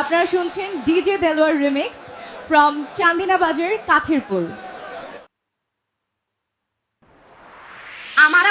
আপনারা শুনছেন DJ Delowar remix from Chandina Bazar Katherpur আমার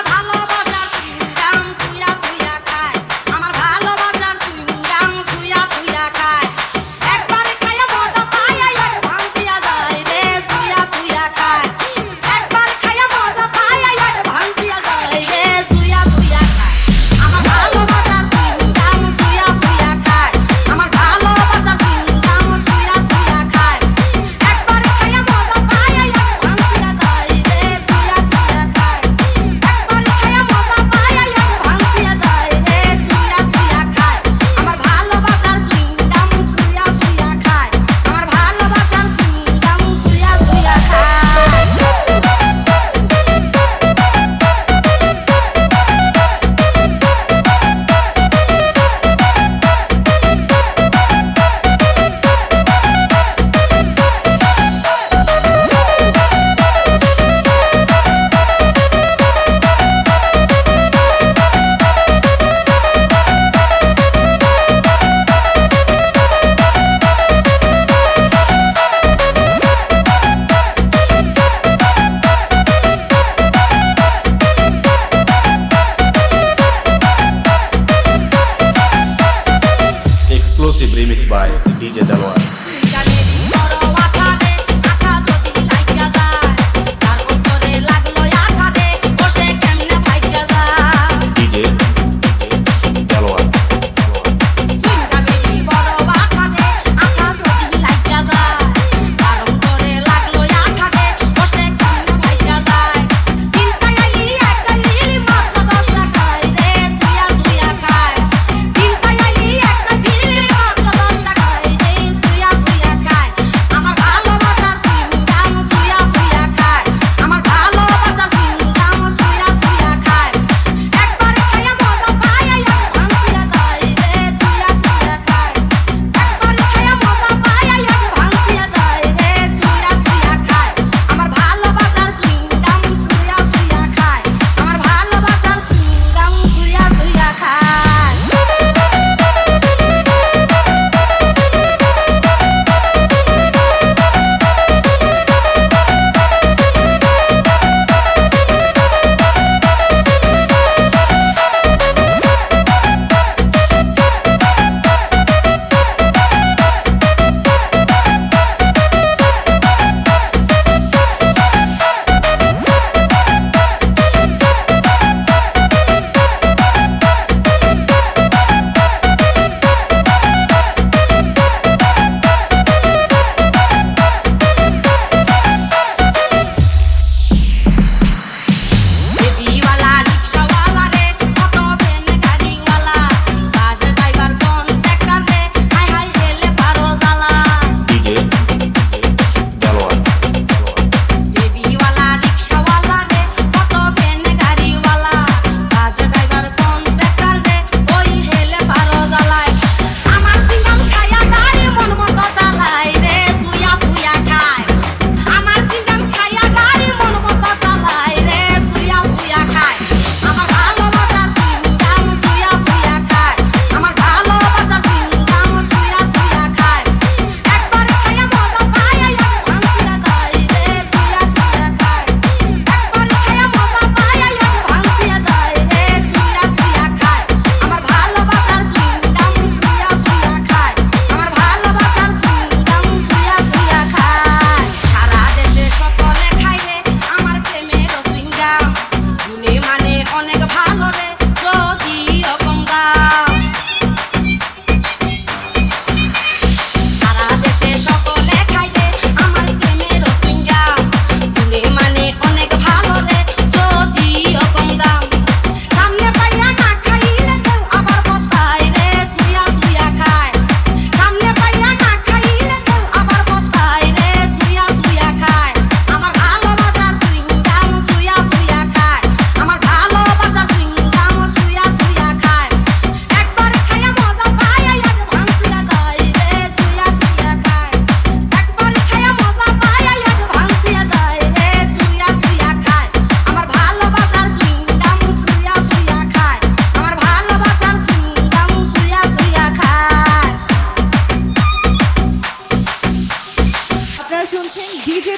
Сибри Митьбай, Лидия Далуар.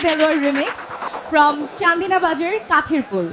সেলওয়ার রিমিক্স ফ্রম চান্দিনা বাজার কাঠেরপুর